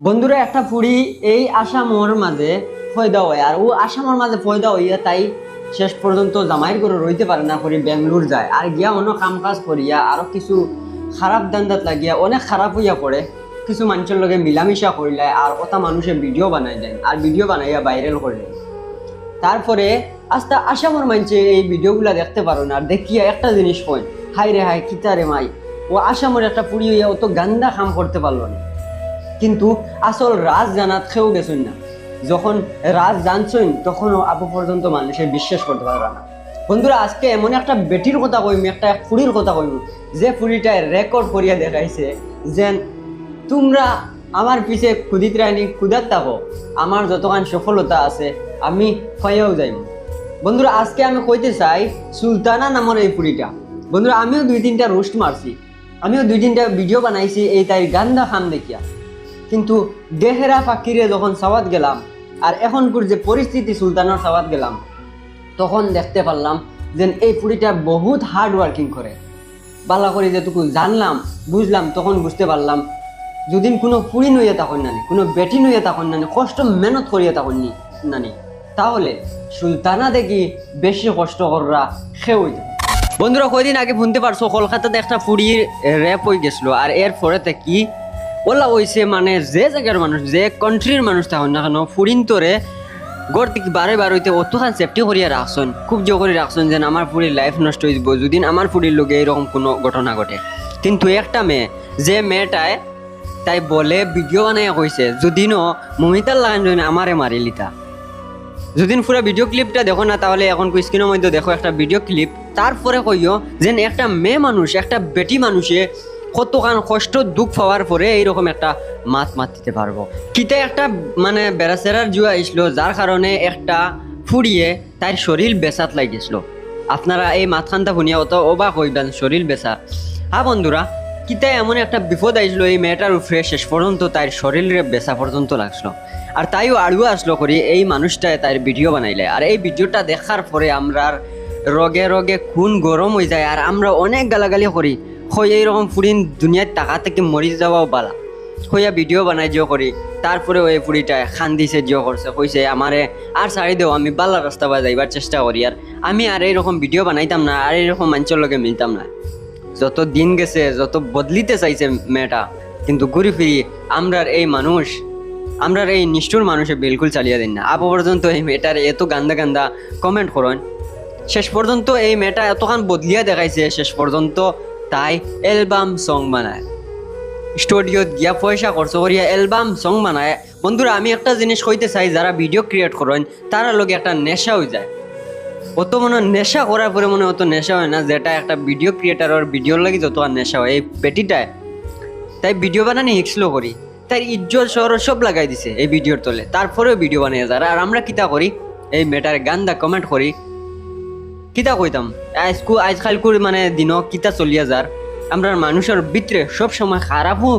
বন্ধুরা, একটা ফুড়ি এই আসামর মাঝে ফয়দা হয়, আর ও আসামর মাঝে ফয়দা হইয়া তাই শেষ পর্যন্ত জামাইয়ের করে রইতে পারে না করি বেঙ্গলোর যায়। আর গিয়া অন্য কাম কাজ করিয়া আরও কিছু খারাপ দান্দাত লাগিয়া অনেক খারাপ হইয়া পড়ে। কিছু মানুষের লগে মিলামিশা করিলে আর কথা মানুষে ভিডিও বানাই দেন আর ভিডিও বানাইয়া ভাইরাল করে। তারপরে আস্তে আসামর মানছে এই ভিডিওগুলা দেখতে পারো না, আর দেখিয়া একটা জিনিস কই হাই রে হাই কিতা রে মাই? ও আসামের একটা পুরি হইয়া অত গান্দা কাম করতে পারল না। কিন্তু আসল রাজ জানাত খেয়েও গেছেন না। যখন রাজ জানছেন, তখনও আবু পর্যন্ত মানুষে বিশ্বাস করতে পারবে না। বন্ধুরা, আজকে এমন একটা বেটির কথা কইম, একটা ফুড়ির কথা কইম, যে ফুড়িটায় রেকর্ড করিয়া দেখাইছে যেন তোমরা আমার পিছে খুদিত রায়নি খুদাত থাকো, আমার যতক্ষণ সফলতা আছে, আমি হয়েও যাইব। বন্ধুরা, আজকে আমি কইতে চাই সুলতানা নামের এই ফুড়িটা। বন্ধুরা, আমিও দুই তিনটা রোস্ট মারছি। আমিও দুই তিনটা ভিডিও বানাইছি, এই তাই গান্দা খান দেখিয়া। কিন্তু দেহেরা ফাকিরে যখন সাওয়াত গেলাম, আর এখনকার যে পরিস্থিতি সুলতানের সাওয়াত গেলাম, তখন দেখতে পারলাম যে এই পুরীটা বহুত হার্ড ওয়ার্কিং করে। বালা করে যেটুকু জানলাম, বুঝলাম, তখন বুঝতে পারলাম যদি কোনো পুরি নইয়ে তখন নানি, কোনো বেটি নইয়ে তখন নানি, কষ্ট মেহনত করিয়া তখন নানি। তাহলে সুলতানা দেখি বেশি কষ্ট কররা খেয়ে হইতে বন্ধুরা, কয়দিন আগে শুনতে পারছ, কলকাতাতে একটা ফুড়ির র্যাপ হয়ে গেছিল, আর এর পরেতে কি ওলা হইছে মানে যে জায়গার মানুষ, যে কান্ট্রির মানুষ তখন না কেন ফুরিন তোরে গড় থেকে বারে বার হইতে অতখান সেফটি করিয়া রাখছন খুব জো করে রাখছন যেন আমার ফুরির লাইফ নষ্ট হয়ে যাব। যদি আমার ফুরির লোকে এরকম কোনো ঘটনা ঘটে। কিন্তু একটা মেয়ে, যে মেয়েটায় তাই বলে ভিডিও বানাইয়া কইছে যদি ন মমিতার লাগান যদি আমারে মারি লিতা। যদি পুরো ভিডিও ক্লিপটা দেখো না, তাহলে এখন স্ক্রিনের মধ্যে দেখো একটা ভিডিও ক্লিপ তারপরে কইও যেন একটা মেয়ে মানুষ, একটা বেটি মানুষে কতখান কষ্ট, দুঃখ পাওয়ার পরে এইরকম একটা মাছ মাত দিতে পারব। কিতে একটা মানে বেড়াচেরার জুয়া আসলো যার কারণে একটা ফুড়িয়ে তার শরীর বেসাত লাগিয়েছিল। আপনারা এই মাতখানটা শুনিয়া অত অবাক হইবেন, শরীর বেসা হ্যাঁ বন্ধুরা, কিতা এমন একটা বিপদ আইসলো, এই মেয়েটার উপরে শেষ পর্যন্ত তার শরীরে বেসা পর্যন্ত লাগছিল আর তাইও আড়ু আসলো করি, এই মানুষটায় তার ভিডিও বানাইলে। আর এই ভিডিওটা দেখার পরে আমরা রগে রগে খুন গরম হয়ে যায়, আর আমরা অনেক গালাগালি করি। হই এইরকম ফুরিন দুনিয়ার টাকা থেকে মরি যাওয়াও বালা। হইয়া ভিডিও বানাই জিও করি তারপরে ওই ফুড়িটায় খান দিছে জিও করছে, কইছে আমারে আর ছাড়ি দেও, আমি বালা রাস্তা বা যাইবার চেষ্টা করি, আর আমি আর এইরকম ভিডিও বানাইতাম না, আর এইরকম মানুষের লগে মিলতাম না। যত দিন গেছে, যত বদলিতে চাইছে মেয়েটা, কিন্তু ঘুরি ফিরি আমরার এই মানুষ, আমরার এই নিষ্ঠুর মানুষে বিলকুল চালিয়ে দিন না। আপ পর্যন্ত এই মেয়েটার এত গান্দা গান্দা কমেন্ট করেন, শেষ পর্যন্ত এই মেয়েটা এতখান বদলিয়া দেখাইছে, শেষ পর্যন্ত তাই অ্যালবাম সং বানায়। স্টুডিওত গিয়া পয়সা খরচ করিয়া অ্যালবাম সং বানায়। বন্ধুরা, আমি একটা জিনিস কইতে চাই, যারা ভিডিও ক্রিয়েট করেন, তারা লগে একটা নেশা হয়ে যায়। অত মনে নেশা করার পরে মনে অত নেশা হয় না, যেটা একটা ভিডিও ক্রিয়েটারের ভিডিওর লাগি যত আর নেশা হয়, এই পেটিটায়। তাই ভিডিও বানানি হিক্সলো করি। তাই ইজ্জত শহর সব লাগাই দিছে এই ভিডিওর তলে। তারপরেও ভিডিও বানিয়ে যারা। আর আমরা কিতা করি, এই মেটার গান্দা কমেন্ট করি কিতা কইতাম? আজকু করে মানে দিন কিতা চলিয়া যার আমরা মানুষের ভিতরে সব সময় খারাপও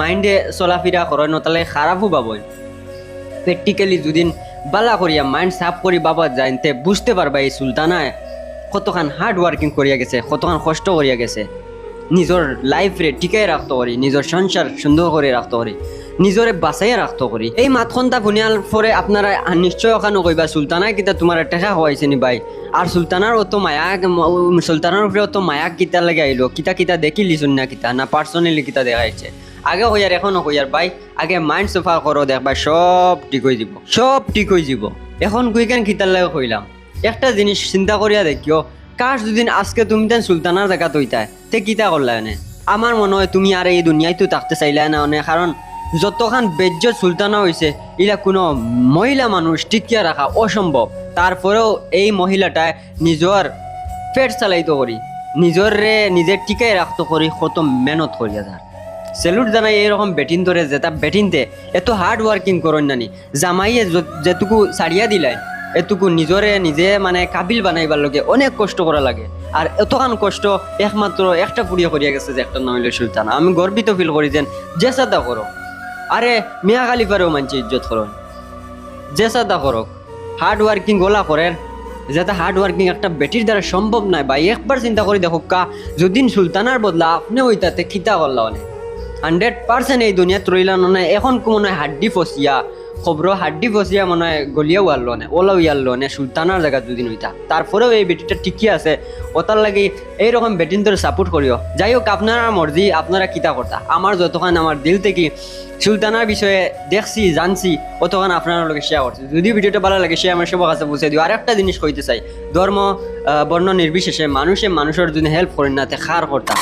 মাইন্ডে চলাফেরা করে নতালে খারাপও পাবই। প্র্যাকটিক্যালি যদিন বালা করিয়া মাইন্ড সাফ করি বাবা জানতে বুঝতে পারবা এই সুলতানায় কতখান হার্ড ওয়ার্কিং করিয়া গেছে, কতখান কষ্ট করিয়া গেছে। নিজের লাইফরে টিকাই রাখতে পারি, নিজের সংসার সুন্দর করে রাখতে পারি, নিজরে বাঁচাইয়া রাখতে পারি। এই মাতখনটা বুনিয়ার পরে আপনারা নিশ্চয় ওখানে কইবা সুলতানায় কিতা তোমার টেকা হওয়াইছে নি ভাই? আর সুলতানার অত মায়া সুলতানার উপরে অত মায়া কিতা লাগে আইলো? কিতা কিতা দেখি লিছুন না কিতা, না পার্সোনালি কিতা দেখাইছে? আগে হইয়ার, এখনও হইয়ার ভাই, আগে মাইন্ড সোফা করো দেখবা সব ঠিক হয়ে যাব, সব ঠিক হয়ে যাব। এখন কুইকেন কিতার লাগে কইলাম। একটা জিনিস চিন্তা করিয়া দেখিও কার দুদিন আজকে তুমি তেন সুলতানার জায়গা তৈতায় তে কিতা করলা এনে? আমার মনে হয় তুমি আর এই দুনিয়ায় তো থাকতে চাইলা না অনে কারণ যতখান বেজ্য সুলতানা হয়েছে ইলা কোনো মহিলা মানুষ টিকিয়া রাখা অসম্ভব তারপরেও এই মহিলাটায় নিজের পেট চালাইতো করি নিজের রে নিজের টিকাই রাখতো করি কত মেহনত করিয়া যার সেলুট জানাই এরকম বেটিন ধরে যেটা বেটিনতে এত হার্ড ওয়ার্কিং করেন নানি। জামাইয়ে যেটুকু সারিয়া দিলাই এটুকু নিজরে নিজে মানে কাবিল বানাইবার লগে অনেক কষ্ট করা লাগে। আর এতখান কষ্ট একমাত্র একটা পুড়িয়া করিয়া গেছে যে একটা নইলে সুলতানা আমি গর্বিত ফিল করি যেন যে সাদা করো আরে মিয়া খালিফারেও মানছে ইজ্জত করুন যে সাদা করক হার্ড ওয়ার্কিং গোলা করেন যাতে হার্ড ওয়ার্কিং একটা বেটির দ্বারা সম্ভব নয় বা একবার চিন্তা করে দেখো কা যদি সুলতানার বদলা আপনি ওইটাতে খিতা করলা অনেক হান্ড্রেড পার্সেন্ট এই দুনিয়াত রইলা মনে এখন হয় হাড্ডি ফসিয়া খবর হাড্ডি ফসিয়া মনে হয় গলিয়াও আনলো নে ওলাও ইয়ারলো নে সুলতানার জায়গা দুদিন হইতা তারপরেও এই বেটিটা ঠিকই আছে ওটার লাগি এইরকম বেটিন তোর সাপোর্ট করিও যাই হোক আপনারা মর্জি আপনারা কিতা করতা আমার যতক্ষণ আমার দিল থেকে সুলতানার বিষয়ে দেখছি, জানছি অতক্ষণ আপনার লগে শেয়ার করছি যদি ভিডিওটা ভালো লাগে সে আমার সবার কাছে বুঝে দিও। আর একটা জিনিস কইতে চাই ধর্ম বর্ণ নির্বিশেষে মানুষে মানুষের যদি হেল্প করেন না, তে খার করতা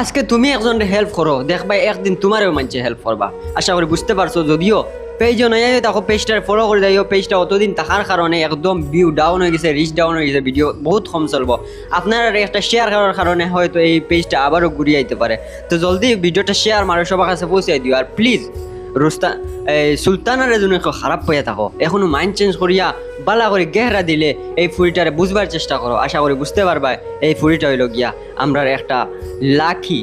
আজকে তুমি একজনের হেল্প করো দেখবা একদিন তোমারও মানছে হেল্প করবা আশা করি বুঝতে পারছ, যদিও পেজ নয় তাকে পেজটার ফলো করে দিও পেজটা অতদিন থাকার কারণে একদম ভিউ ডাউন হয়ে গেছে রিচ ডাউন হয়ে গেছে ভিডিও বহুত কম চলবো। আপনার একটা শেয়ার করার কারণে হয়তো এই পেজটা আবারও ঘুরিয়ে আইতে পারে তো জলদি ভিডিওটা শেয়ার মারো সবার কাছে পৌঁছে দিও আর প্লিজ রুস্তা এই সুলতানার একটু খারাপ হয়ে থাকো এখনও মাইন্ড চেঞ্জ করিয়া বালা করে গেহরা দিলে, এই ফুরিটারে বুঝবার চেষ্টা করো আশা করি বুঝতে পারবা এই ফুরিটা হইল গিয়া। আমরা একটা লাঠি।